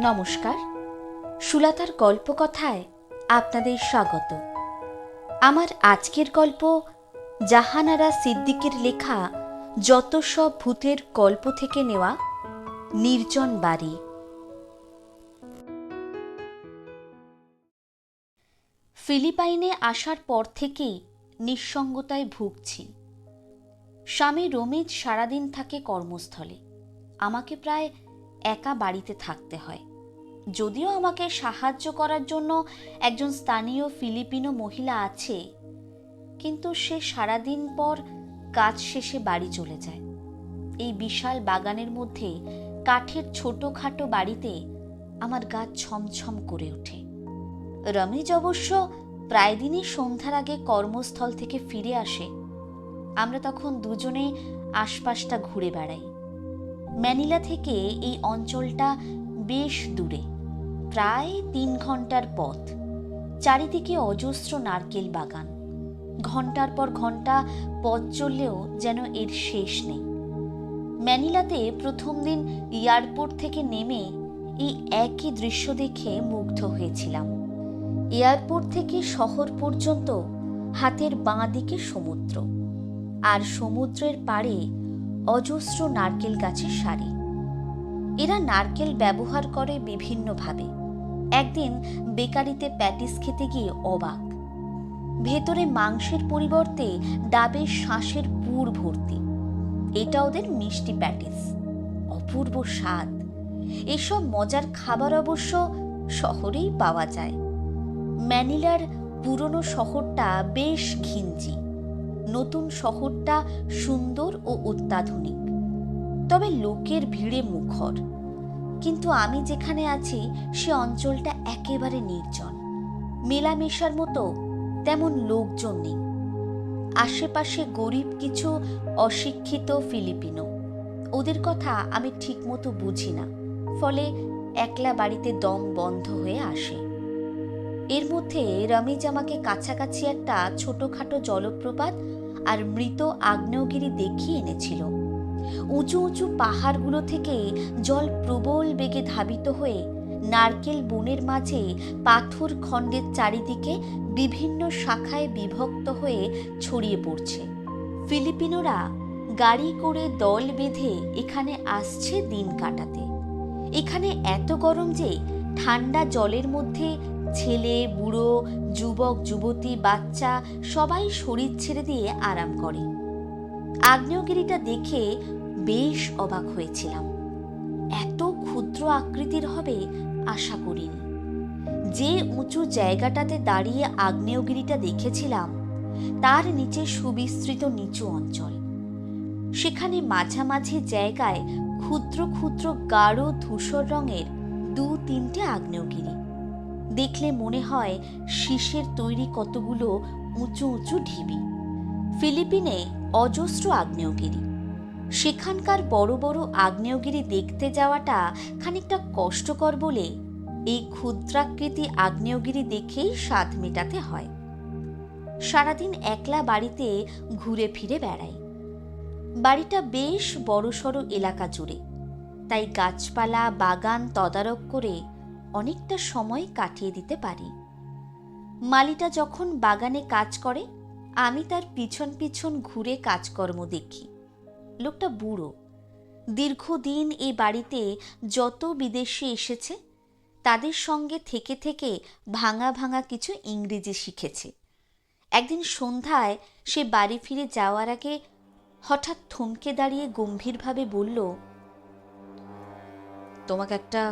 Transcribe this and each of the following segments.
নমস্কার। সুলাতার গল্পকথায় আপনাদের স্বাগত। আমার আজকের গল্প জাহানারা সিদ্দিকের লেখা যত সব ভূতের গল্প থেকে নেওয়া নির্জন বাড়ি। ফিলিপাইনে আসার পর থেকেই নিঃসঙ্গতায় ভুগছি। স্বামী রমিজ সারাদিন থাকে কর্মস্থলে। আমাকে প্রায় একা বাড়িতে থাকতে হয়। যদিও আমাকে সাহায্য করার জন্য একজন স্থানীয় ফিলিপিনো মহিলা আছে, কিন্তু সে সারাদিন পর কাজ শেষে বাড়ি চলে যায়। এই বিশাল বাগানের মধ্যে কাঠের ছোটখাটো বাড়িতে আমার গা ছমছম করে ওঠে। রমিজ অবশ্য প্রায় দিনই সন্ধ্যার আগে কর্মস্থল থেকে ফিরে আসে। আমরা তখন দুজনে আশপাশটা ঘুরে বেড়াই। ম্যানিলা থেকে এই অঞ্চলটা বেশ দূরে, প্রায় তিন ঘণ্টার পথ। চারিদিকে অজস্র নারকেল বাগান। ঘণ্টার পর ঘণ্টা পথ চললেও যেন এর শেষ নেই। ম্যানিলাতে প্রথম দিন এয়ারপোর্ট থেকে নেমে এই একই দৃশ্য দেখে মুগ্ধ হয়েছিলাম। এয়ারপোর্ট থেকে শহর পর্যন্ত হাতের বাঁ দিকে সমুদ্র। আর সমুদ্রের পাড়ে অজস্র নারকেল গাছের সারি। এরা নারকেল ব্যবহার করে বিভিন্নভাবে। একদিন বেকারিতে প্যাটিস খেতে গিয়ে অবাক। ভেতরে মাংসের পরিবর্তে ডাবের শ্বাসের পুর ভর্তি। এটা ওদের মিষ্টি প্যাটিস। অপূর্ব স্বাদ। এসব মজার খাবার অবশ্য শহরেই পাওয়া যায়। ম্যানিলার পুরনো শহরটা বেশ ঘিঞ্জি। নতুন শহরটা সুন্দর ও অত্যাধুনিক। তবে লোকের ভিড়ে মুখর। কিন্তু আমি যেখানে আছি, সে অঞ্চলটা একেবারে নির্জন। মেলামেশার মতো তেমন লোকজন নেই। আশেপাশে গরিব কিছু অশিক্ষিত ফিলিপিনো। ওদের কথা আমি ঠিকমতো বুঝি না। ফলে একলা বাড়িতে দম বন্ধ হয়ে আসে। এর মধ্যে রমিজ আমাকে কাছাকাছি একটা ছোটখাটো জলপ্রপাত আর মৃত আগ্নেয়গিরি দেখিয়ে এনেছিল। উঁচু উঁচু পাহাড়গুলো থেকে জল প্রবল বেগে ধাবিত হয়ে নারকেল বনের মাঝে পাথর খণ্ডের চারিদিকে বিভিন্ন শাখায় বিভক্ত হয়ে ছড়িয়ে পড়ছে। ফিলিপিনোরা গাড়ি করে দল বেঁধে এখানে আসছে দিন কাটাতে। এখানে এত গরম যে ঠান্ডা জলের মধ্যে ছেলে, বুড়ো, যুবক, যুবতী, বাচ্চা সবাই শরীর ছেড়ে দিয়ে আরাম করে। আগ্নেয়গিরিটা দেখে বেশ অবাক হয়েছিলাম। এত ক্ষুদ্র আকৃতির হবে আশা করিনি। যে উঁচু জায়গাটাতে দাঁড়িয়ে আগ্নেয়গিরিটা দেখেছিলাম, তার নিচে সুবিস্তৃত নিচু অঞ্চল। সেখানে মাঝামাঝি জায়গায় ক্ষুদ্র ক্ষুদ্র গাঢ় ধূসর রঙের দু তিনটে আগ্নেয়গিরি। দেখলে মনে হয় শীষের তৈরি কতগুলো উঁচু উঁচু ঢিবি। ফিলিপিনে অজস্র আগ্নেয়গিরি। সেখানকার বড় বড় আগ্নেয়গিরি দেখতে যাওয়াটা খানিকটা কষ্টকর বলে এই ক্ষুদ্রাকৃতি আগ্নেয়গিরি দেখেই স্বাদ মেটাতে হয়। সারাদিন একলা বাড়িতে ঘুরে ফিরে বেড়াই। বাড়িটা বেশ বড়সড় এলাকা জুড়ে। তাই গাছপালা, বাগান তদারক করে অনেকটা সময় কাটিয়ে দিতে পারি। মালিটা যখন বাগানে কাজ করে, আমি তার পিছন পিছন ঘুরে কাজকর্ম দেখি। লোকটা বুড়ো। দীর্ঘদিন এই বাড়িতে যত বিদেশি এসেছে, তাদের সঙ্গে থেকে থেকে ভাঙা ভাঙা কিছু ইংরেজি শিখেছে। একদিন সন্ধ্যায় সে বাড়ি ফিরে যাওয়ার আগে হঠাৎ থমকে দাঁড়িয়ে গম্ভীরভাবে বলল, তোমাকে একটা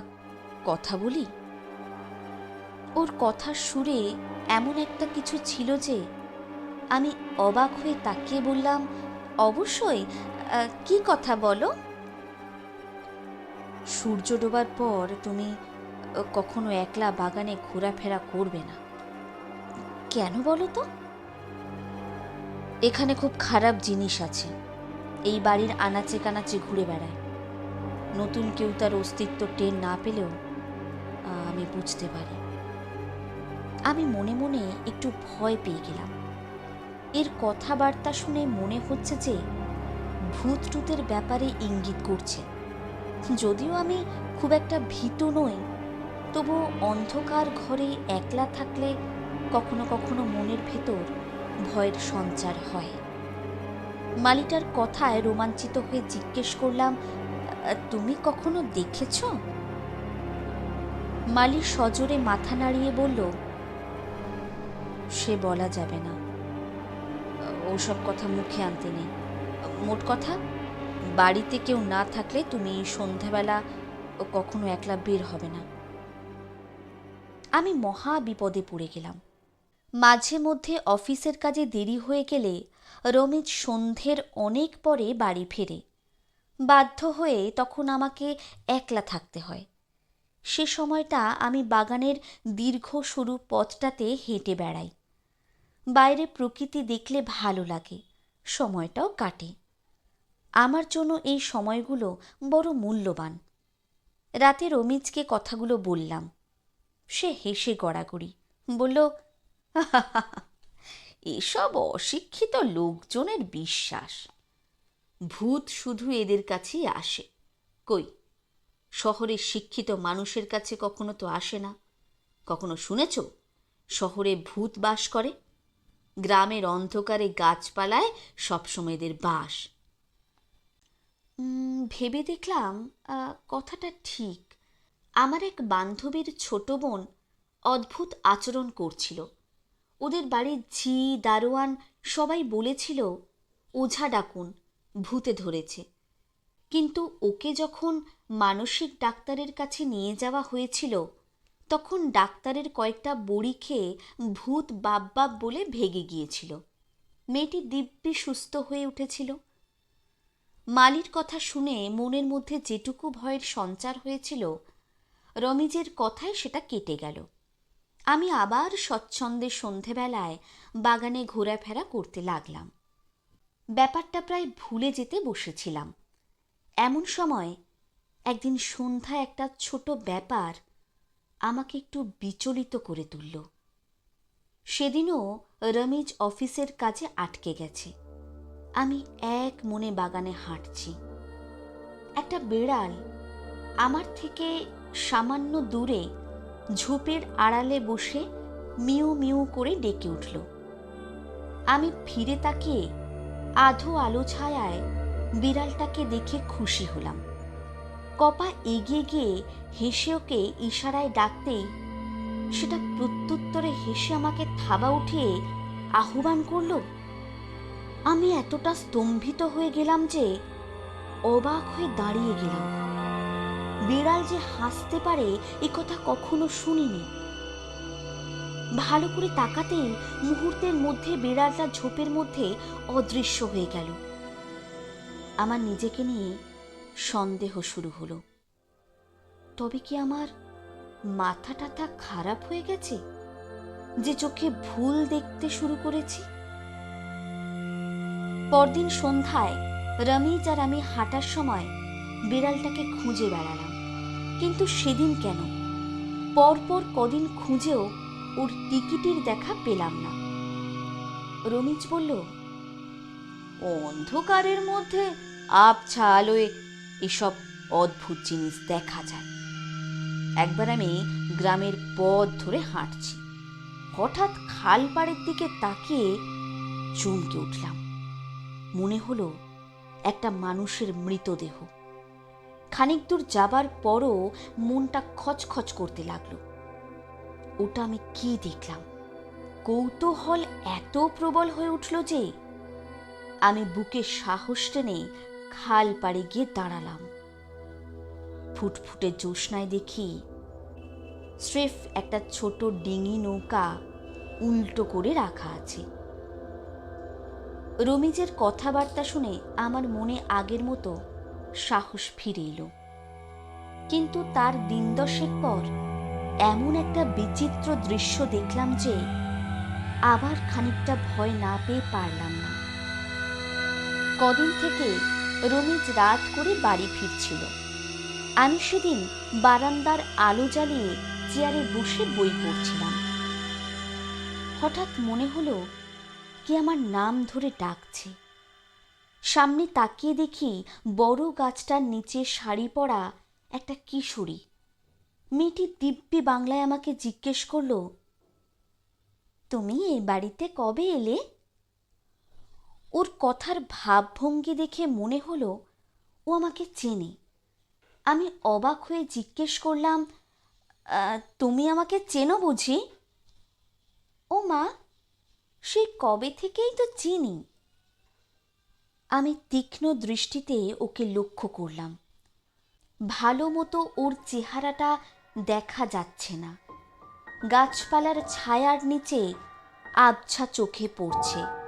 কথা বলি? ওর কথার সুরে এমন একটা কিছু ছিল যে আমি অবাক হয়ে তাকিয়ে বললাম, অবশ্যই কি কথা বলো? সূর্য ডোবার পর তুমি কখনো একলা বাগানে ঘোরাফেরা করবে না। কেন বলো তো? এখানে খুব খারাপ জিনিস আছে। এই বাড়ির আনাচে কানাচে ঘুরে বেড়ায়। নতুন কেউ তার অস্তিত্ব টের না পেলেও আমি বুঝতে পারি। আমি মনে মনে একটু ভয় পেয়ে গেলাম। এর কথাবার্তা শুনে মনে হচ্ছে যে ভূত টুতের ব্যাপারে ইঙ্গিত করছে। যদিও আমি খুব একটা ভীত নই, তবু অন্ধকার ঘরে একলা থাকলে কখনো কখনো মনের ভেতর ভয়ের সঞ্চার হয়। মালিটার কথায় রোমাঞ্চিত হয়ে জিজ্ঞেস করলাম তুমি কখনো দেখেছ মালি সজোরে মাথা নাড়িয়ে বলল, সে বলা যাবে না। ওসব কথা মুখে আনতে নেই। মোট কথা, বাড়িতে কেউ না থাকলে তুমি সন্ধ্যাবেলা কখনো একলা বের হবে না। আমি মহা বিপদে পড়ে গেলাম। মাঝে মধ্যে অফিসের কাজে দেরি হয়ে গেলে রমিজ সন্ধ্যের অনেক পরে বাড়ি ফেরে। বাধ্য হয়ে তখন আমাকে একলা থাকতে হয়। সে সময়টা আমি বাগানের দীর্ঘ সরু পথটাতে হেঁটে বেড়াই। বাইরে প্রকৃতি দেখলে ভালো লাগে, সময়টাও কাটে। আমার জন্য এই সময়গুলো বড় মূল্যবান। রাতে রমিজকে কথাগুলো বললাম। সে হেসে গড়াগড়ি, বলল এসব অশিক্ষিত লোকজনের বিশ্বাস। ভূত শুধু এদের কাছেই আসে। কই শহরের শিক্ষিত মানুষের কাছে কখনো তো আসে না। কখনো শুনেছ? শহরে ভূত বাস করে। গ্রামের অন্ধকারে গাছপালায় সবসময় এদের বাস। ভেবে দেখলাম কথাটা ঠিক। আমার এক বান্ধবীর ছোট বোন অদ্ভুত আচরণ করছিল। ওদের বাড়ির ঝি, দারোয়ান সবাই বলেছিল, ওঝা ডাকুন, ভূতে ধরেছে। কিন্তু ওকে যখন মানসিক ডাক্তারের কাছে নিয়ে যাওয়া হয়েছিল, তখন ডাক্তারের কয়েকটা বড়ি খেয়ে ভূত বাপ বাপ বলে ভেগে গিয়েছিল। মেয়েটি দিব্যি সুস্থ হয়ে উঠেছিল। মালির কথা শুনে মনের মধ্যে যেটুকু ভয়ের সঞ্চার হয়েছিল, রমিজের কথায় সেটা কেটে গেল। আমি আবার স্বচ্ছন্দে সন্ধেবেলায় বাগানে ঘোরাফেরা করতে লাগলাম। ব্যাপারটা প্রায় ভুলে যেতে বসেছিলাম। এমন সময় একদিন সন্ধ্যায় একটা ছোট ব্যাপার আমাকে একটু বিচলিত করে তুলল। সেদিনও রমিজ অফিসের কাজে আটকে গেছে। আমি এক মনে বাগানে হাঁটছি। একটা বেড়াল আমার থেকে সামান্য দূরে ঝোপের আড়ালে বসে মিউ মিউ করে ডেকে উঠল। আমি ফিরে তাকিয়ে আধো আলো ছায়ায় বিড়ালটাকে দেখে খুশি হলাম। কপা এগিয়ে গিয়ে হেসে ওকে ইশারায় ডাকতেই সেটা প্রত্যুত্তরে হেসে আমাকে থাবা উঠিয়ে আহ্বান করল, আমি এতটা স্তম্ভিত হয়ে গেলাম যে অবাক হয়ে দাঁড়িয়ে গেলাম। বিড়াল যে হাসতে পারে এ কথা কখনো শুনিনি। ভালো করে তাকাতেই মুহূর্তের মধ্যে বিড়ালটা ঝোপের মধ্যে অদৃশ্য হয়ে গেল। আমার নিজেকে নিয়ে সন্দেহ শুরু হলো। তবে কি আমার মাথা টাথা খারাপ হয়ে গেছে? যে চোখে ভুল দেখতে শুরু করেছি? পরদিন সন্ধ্যায় রমিজ আর আমি হাঁটার সময় বিড়ালটাকে খুঁজে বেড়ালাম। কিন্তু সেদিন কেন? পরপর কদিন খুঁজেও ওর টিকিটির দেখা পেলাম না। রমিজ বলল অন্ধকারের মধ্যে আবছা আলোয় এসব অদ্ভুত জিনিস দেখা যায়। একবার আমি গ্রামের পথ ধরে হাঁটছি। হঠাৎ খাল পাড়ের দিকে তাকিয়ে চমকে উঠলাম। মনে হলো একটা মানুষের মৃতদেহ। খানিক দূর যাবার পরও মনটা খচখচ করতে লাগল। ওটা আমি কি দেখলাম? কৌতূহল এত প্রবল হয়ে উঠল যে আমি বুকে সাহস টেনে খাল পাড়ে গিয়ে দাঁড়ালাম। ফুটফুটে জ্যোৎস্নায় দেখি স্রেফ একটা ছোট ডিঙি নৌকা উল্টো করে রাখা আছে। রমিজের কথাবার্তা শুনে আমার মনে আগের মতো সাহস ফিরে এলো। কিন্তু তার দিন দশেক পর এমন একটা বিচিত্র দৃশ্য দেখলাম যে আবার খানিকটা ভয় না পেয়ে পারলাম না। কদিন থেকে রমিজ রাত করে বাড়ি ফিরছিল। আমি সেদিন বারান্দার আলো জ্বালিয়ে চেয়ারে বসে বই পড়ছিলাম। হঠাৎ মনে হলো কি আমার নাম ধরে ডাকছে। সামনে তাকিয়ে দেখি বড় গাছটার নিচে শাড়ি পরা একটা কিশোরী। মেয়েটি দিব্যি বাংলায় আমাকে জিজ্ঞেস করল, তুমি এই বাড়িতে কবে এলে? ওর কথার ভাবভঙ্গি দেখে মনে হলো, ও আমাকে চেনে। আমি অবাক হয়ে জিজ্ঞেস করলাম তুমি আমাকে চেনো বুঝি? ও মা সেই কবে থেকেই তো চিনি? আমি তীক্ষ্ণ দৃষ্টিতে ওকে লক্ষ্য করলাম। ভালো মতো ওর চেহারাটা দেখা যাচ্ছে না। গাছপালার ছায়ার নিচে আবছা চোখে পড়ছে।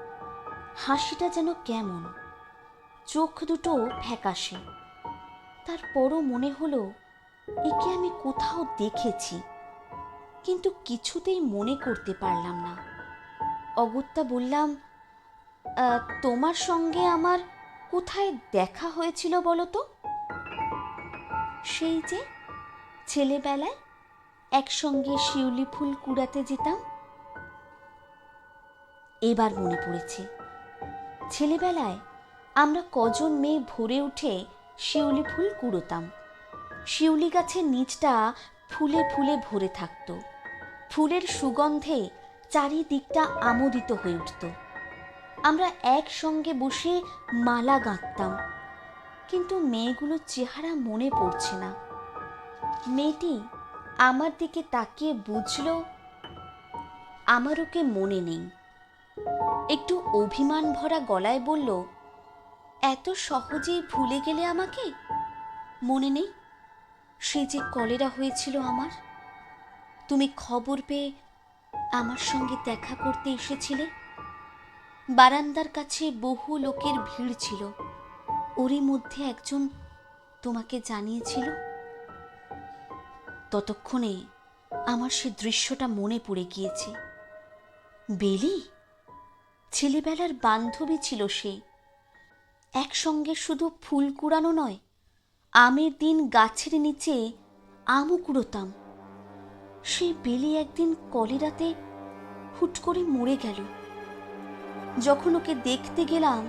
হাসিটা যেন কেমন। চোখ দুটো ফ্যাকাশে। তারপরও মনে হলো একে আমি কোথাও দেখেছি কিন্তু কিছুতেই মনে করতে পারলাম না। অগত্যা বললাম "আহ, তোমার সঙ্গে আমার কোথায় দেখা হয়েছিল বলো তো? সেই যে ছেলেবেলায় একসঙ্গে শিউলি ফুল কুড়াতে যেতাম এবার মনে পড়েছে। ছেলেবেলায় আমরা কজন মেয়ে ভোরে উঠে শিউলি ফুল কুড়োতাম। শিউলি গাছের নিচটা ফুলে ফুলে ভরে থাকত। ফুলের সুগন্ধে চারিদিকটা আমোদিত হয়ে উঠত। আমরা একসঙ্গে বসে মালা গাঁথতাম কিন্তু মেয়েগুলোর চেহারা মনে পড়ছে না। মেয়েটি আমার দিকে তাকিয়ে বুঝল, আমার ওকে মনে নেই। একটু অভিমান ভরা গলায় বলল, এত সহজেই ভুলে গেলে আমাকে? মনে নেই। সে যে কলেরা হয়েছিল আমার। তুমি খবর পেয়ে আমার সঙ্গে দেখা করতে এসেছিলে। বারান্দার কাছে বহু লোকের ভিড় ছিল। ওরই মধ্যে একজন তোমাকে জানিয়েছিল। ততক্ষণে আমার সে দৃশ্যটা মনে পড়ে গিয়েছে। বেলি? ছেলেবেলার বান্ধবী ছিল সে। একসঙ্গে শুধু ফুল কুড়ানো নয়, আমের দিন গাছের নিচে আমও কুড়োতাম। সেই বেলি একদিন কলেরাতে হুট করে মরে গেল। যখন ওকে দেখতে গেলাম,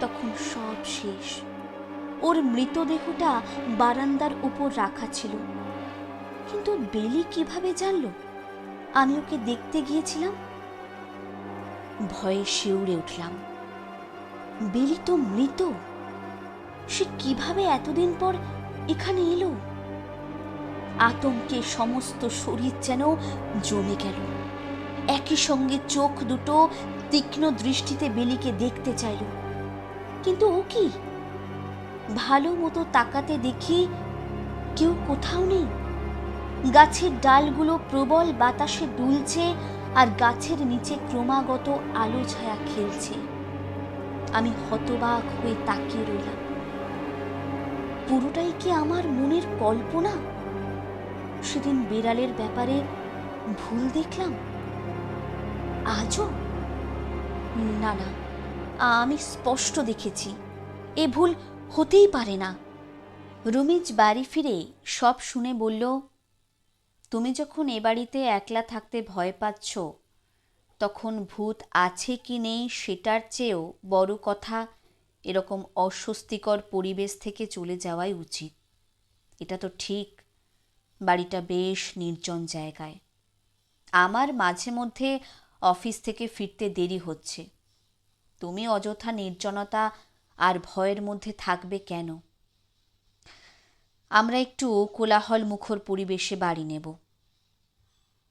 তখন সব শেষ। ওর মৃতদেহটা বারান্দার উপর রাখা ছিল। কিন্তু বেলি কীভাবে জানল? আমি ওকে দেখতে গিয়েছিলাম ভয়ে শিউরে উঠলাম। বেলি তো মৃত। সে কীভাবে এতদিন পর এখানে এলো? আতঙ্কে সমস্ত শরীর যেন জমে গেল। একই সঙ্গে চোখ দুটো তীক্ষ্ণ দৃষ্টিতে বেলিকে দেখতে চাইল। কিন্তু ও কি? ভালো মতো তাকাতে দেখি কেউ কোথাও নেই। গাছের ডালগুলো প্রবল বাতাসে দুলছে আর গাছের নিচে ক্রমাগত আলো ছায়া খেলছে। আমি হতবাক হয়ে তাকিয়ে রইলাম। পুরোটাই কি আমার মনের কল্পনা? সেদিন বিড়ালের ব্যাপারে ভুল দেখলাম? আজও? না না, আমি স্পষ্ট দেখেছি। এ ভুল হতেই পারে না। রমিজ বাড়ি ফিরে সব শুনে বলল তুমি যখন এ বাড়িতে একলা থাকতে ভয় পাচ্ছ, তখন ভূত আছে কি নেই সেটার চেয়েও বড় কথা এরকম অস্বস্তিকর পরিবেশ থেকে চলে যাওয়াই উচিত। এটা তো ঠিক, বাড়িটা বেশ নির্জন জায়গায়। আমার মাঝে মধ্যে অফিস থেকে ফিরতে দেরি হচ্ছে। তুমি অযথা নির্জনতা আর ভয়ের মধ্যে থাকবে কেন? আমরা একটু কোলাহল মুখর পরিবেশে বাড়ি নেব।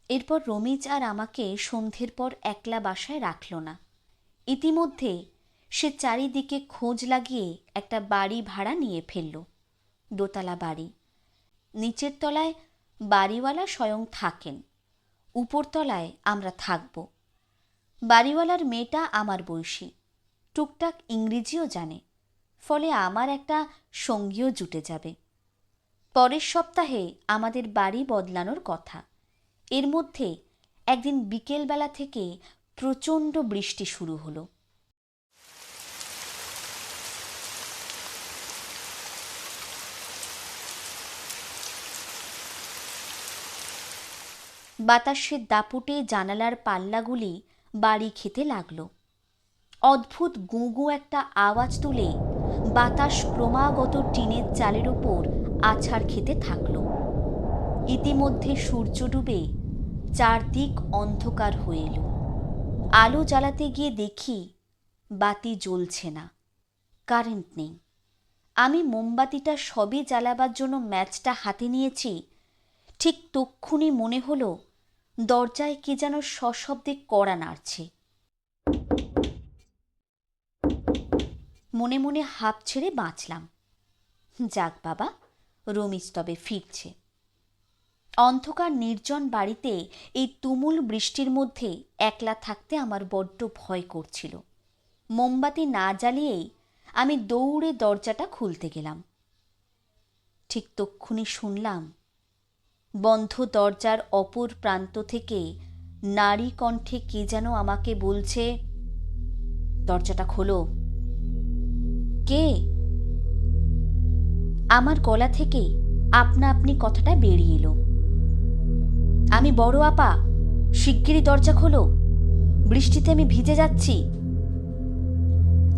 এরপর রমিজ আর আমাকে সন্ধ্যের পর একলা বাসায় রাখল না। ইতিমধ্যে সে চারিদিকে খোঁজ লাগিয়ে একটা বাড়ি ভাড়া নিয়ে ফেলল, দোতলা বাড়ি। নিচের তলায় বাড়িওয়ালা স্বয়ং থাকেন, উপরতলায় আমরা থাকব। বাড়িওয়ালার মেয়েটা আমার বয়সী, টুকটাক ইংরেজিও জানে, ফলে আমার একটা সঙ্গীও জুটে যাবে। পরের সপ্তাহে আমাদের বাড়ি বদলানোর কথা। এর মধ্যে একদিন বিকেলবেলা থেকে প্রচণ্ড বৃষ্টি শুরু হলো। বাতাসের দাপুটে জানালার পাল্লাগুলি বাড়ি খেতে লাগল। অদ্ভুত গুঁ গুঁ একটা আওয়াজ তুলে বাতাস ক্রমাগত টিনের চালের ওপর আছাড় খেতে থাকল। ইতিমধ্যে সূর্য ডুবে চারদিক অন্ধকার হয়ে এলো। আলো জ্বালাতে গিয়ে দেখি বাতি জ্বলছে না, কারেন্ট নেই। আমি মোমবাতিটা সবে জ্বালাবার জন্য ম্যাচটা হাতে নিয়েছি, ঠিক তক্ষুনি মনে হলো দরজায় কে যেন সশব্দে কড়া নাড়ছে। মনে মনে হাঁপ ছেড়ে বাঁচলাম। যাক বাবা রমিজ তবে ফিরছে। অন্ধকার নির্জন বাড়িতে এই তুমুল বৃষ্টির মধ্যে একলা থাকতে আমার বড্ড ভয় করছিল। মোমবাতি না জ্বালিয়েই আমি দৌড়ে দরজাটা খুলতে গেলাম। ঠিক তক্ষুনি শুনলাম, বন্ধ দরজার অপর প্রান্ত থেকে নারী কণ্ঠে কে যেন আমাকে বলছে, দরজাটা খোলো। কে? আমার গলা থেকে আপনা আপনি কথাটা বেরিয়ে এলো। আমি বড় আপা, শিগগিরই দরজা খোলো, বৃষ্টিতে আমি ভিজে যাচ্ছি।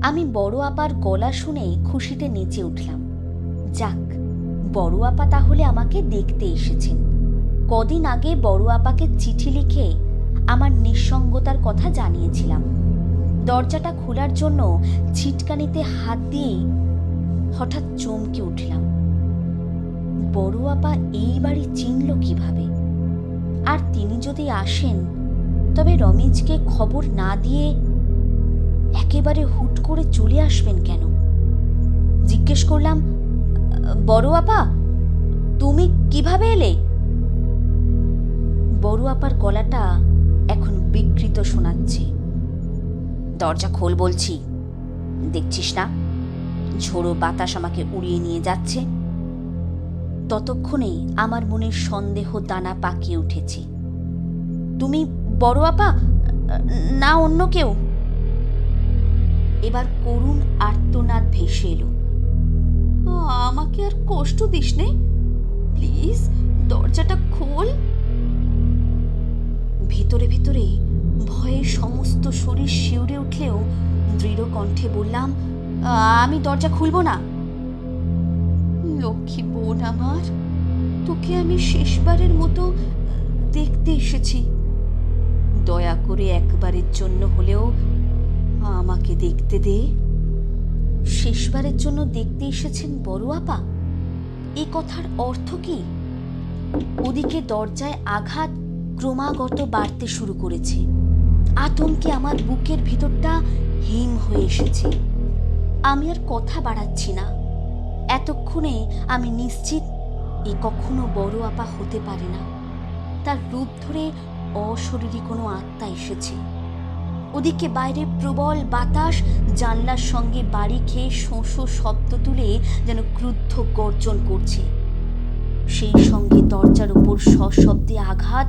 আমি বড় আপার গলা শুনে খুশিতে নেচে উঠলাম। যাক, বড় আপা তাহলে আমাকে দেখতে এসেছেন। কদিন আগে বড় আপাকে চিঠি লিখে আমার নিঃসঙ্গতার কথা জানিয়েছিলাম। দরজাটা খোলার জন্য ছিটকানিতে হাত দিয়েই হঠাৎ চমকে উঠলাম। বড় আপা এই বাড়ি চিনল কীভাবে? আর তিনি যদি আসেন, তবে রমিজকে খবর না দিয়ে একেবারে হুট করে চলে আসবেন কেন? জিজ্ঞেস করলাম বড় আপা তুমি কীভাবে এলে? বড় আপার গলাটা এখন বিকৃত শোনাচ্ছে। দরজা খোল বলছি। দেখছিস না? ঝোড়ো বাতাস আমাকে উড়িয়ে নিয়ে যাচ্ছে। ততক্ষণে আমার মনের সন্দেহ দানা পাকিয়ে উঠেছে। তুমি বড় আপা? না, অন্য কেউ? এবার করুণ আর্তনাদ ভেসে এলো। আমাকে আর কষ্ট দিস নে। প্লিজ, দরজাটা খোল। ভিতরে ভেতরে ভয়ে সমস্ত শরীর শিউরে উঠলেও দৃঢ় কণ্ঠে বললাম, আমি দরজা খুলব না। লক্ষ্মী বোন আমার, তোকে আমি শেষবারের মতো দেখতে এসেছি। দয়া করে একবারের জন্য হলেও আমাকে দেখতে দে। শেষবারের জন্য দেখতে এসেছেন বড় আপা। এ কথার অর্থ কি? ওদিকে দরজায় আঘাত ক্রমাগত বাড়তে শুরু করেছে। আতঙ্কে আমার বুকের ভিতরটা হিম হয়ে এসেছে। আমি আর কথা বাড়াচ্ছি না। এতক্ষণে আমি নিশ্চিত এ কখনো বড় আপা হতে পারে না। তার রূপ ধরে অশরীরী কোনো আত্মা এসেছে। ওদিকে বাইরে প্রবল বাতাস জানলার সঙ্গে বাড়ি খেয়ে শোঁশো শব্দ তুলে যেন ক্রুদ্ধ গর্জন করছে। সেই সঙ্গে দরজার উপর সশব্দে আঘাত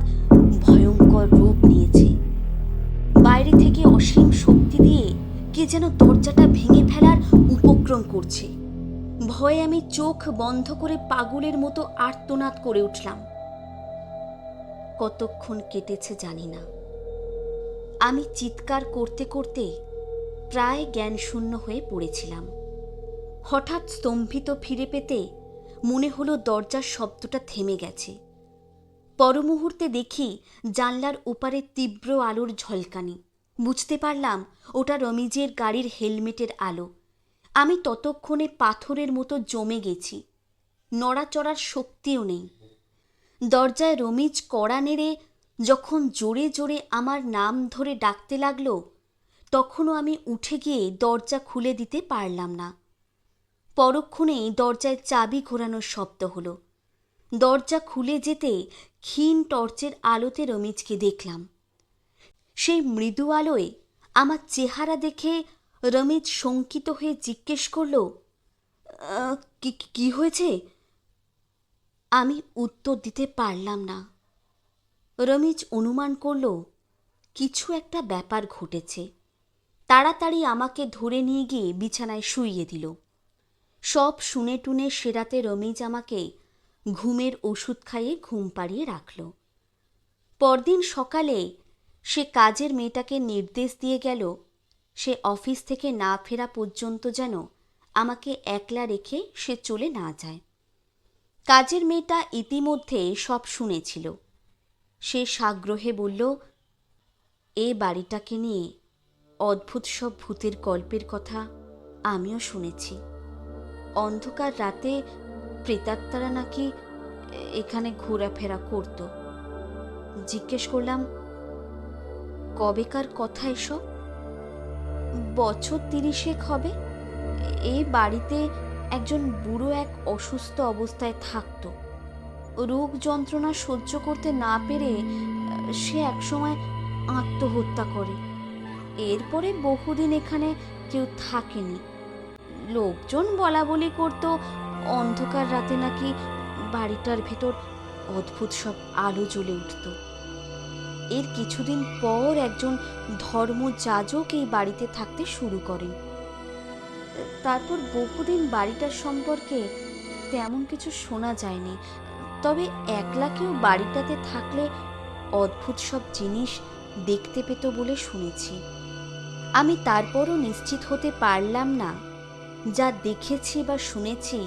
ভয়ঙ্কর রূপ নিয়েছে। থেকে অসীম শক্তি দিয়ে কে যেন দরজাটা ভেঙে ফেলার উপক্রম করছে। ভয়ে আমি চোখ বন্ধ করে পাগলের মতো আর্তনাদ করে উঠলাম। কতক্ষণ কেটেছে জানি না। আমি চিৎকার করতে করতে প্রায় জ্ঞানশূন্য হয়ে পড়েছিলাম। হঠাৎ স্তম্ভিত ফিরে পেতে মনে হলো দরজার শব্দটা থেমে গেছে। পরমুহূর্তে দেখি জানলার ওপারে তীব্র আলোর ঝলকানি। বুঝতে পারলাম ওটা রমিজের গাড়ির হেলমেটের আলো। আমি ততক্ষণে পাথরের মতো জমে গেছি। নড়াচড়ার শক্তিও নেই। দরজায় রমিজ কড়া নেড়ে যখন জোরে জোরে আমার নাম ধরে ডাকতে লাগল, তখনও আমি উঠে গিয়ে দরজা খুলে দিতে পারলাম না। পরক্ষণেই দরজায় চাবি ঘোরানোর শব্দ হলো। দরজা খুলে যেতে ক্ষীণ টর্চের আলোতে রমিজকে দেখলাম। সেই মৃদু আলোয় আমার চেহারা দেখে রমিজ শঙ্কিত হয়ে জিজ্ঞেস করল কি হয়েছে? আমি উত্তর দিতে পারলাম না। রমিজ অনুমান করল, কিছু একটা ব্যাপার ঘটেছে। তাড়াতাড়ি আমাকে ধরে নিয়ে গিয়ে বিছানায় শুইয়ে দিল। সব শুনে টুনে সেরাতে রমিজ আমাকে ঘুমের ওষুধ খাইয়ে ঘুম পাড়িয়ে রাখল। পরদিন সকালে সে কাজের মেয়েটাকে নির্দেশ দিয়ে গেল, সে অফিস থেকে না ফেরা পর্যন্ত যেন আমাকে একলা রেখে সে চলে না যায়। কাজের মেয়েটা ইতিমধ্যে সব শুনেছিল। সে সাগ্রহে বলল, এ বাড়িটাকে নিয়ে অদ্ভুত সব ভূতের গল্পের কথা আমিও শুনেছি। অন্ধকার রাতে প্রেতাত্মারা নাকি এখানে ঘোরাফেরা করত। জিজ্ঞেস করলাম কবেকার কথা এসব? বছর তিরিশেক হবে। এই বাড়িতে একজন বুড়ো এক অসুস্থ অবস্থায় থাকতো। রোগ যন্ত্রণা সহ্য করতে না পেরে, সে একসময় আত্মহত্যা করে। এরপরে বহুদিন এখানে কেউ থাকেনি। লোকজন বলা বলি করতো, অন্ধকার রাতে নাকি বাড়িটার ভেতর অদ্ভুত সব আলো জ্বলে উঠত। এর কিছুদিন পর একজন ধর্মযাজক এই বাড়িতে থাকতে শুরু করেন। তারপর বহুদিন বাড়িটার সম্পর্কে তেমন কিছু শোনা যায়নি। তবে একলা কেউ বাড়িটাতে থাকলে অদ্ভুত সব জিনিস দেখতে পেত বলে শুনেছি। আমি তারপরও নিশ্চিত হতে পারলাম না। যা দেখেছি বা শুনেছি,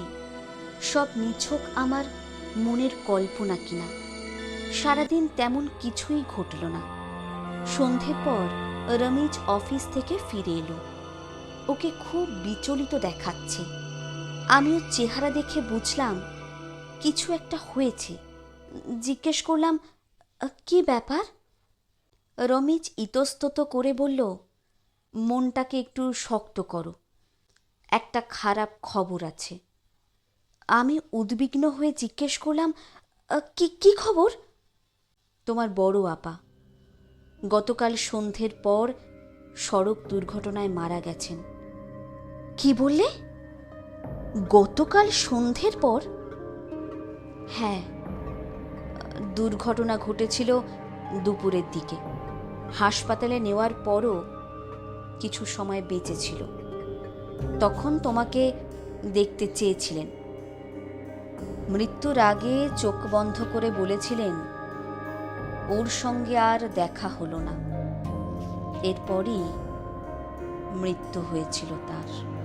সব নিছক আমার মনের কল্পনা কিনা। সারাদিন তেমন কিছুই ঘটল না। সন্ধ্যের পর রমিজ অফিস থেকে ফিরে এলো। ওকে খুব বিচলিত দেখাচ্ছে। আমি ওর চেহারা দেখে বুঝলাম কিছু একটা হয়েছে। জিজ্ঞেস করলাম "আহ, কি ব্যাপার? রমিজ ইতস্তত করে বলল মনটাকে একটু শক্ত করো। একটা খারাপ খবর আছে। আমি উদ্বিগ্ন হয়ে জিজ্ঞেস করলাম "আহ, কি কি খবর? তোমার বড় আপা। গতকাল সন্ধ্যের পর সড়ক দুর্ঘটনায় মারা গেছেন। কি বললে? গতকাল সন্ধ্যের পর? হ্যাঁ দুর্ঘটনা ঘটেছিল দুপুরের দিকে। হাসপাতালে নেওয়ার পরও কিছু সময় বেঁচেছিল তখন তোমাকে দেখতে চেয়েছিলেন। মৃত্যুর আগে চোখ বন্ধ করে বলেছিলেন ওর সঙ্গে আর দেখা হলো না। এরপরই মৃত্যু হয়েছিল তার।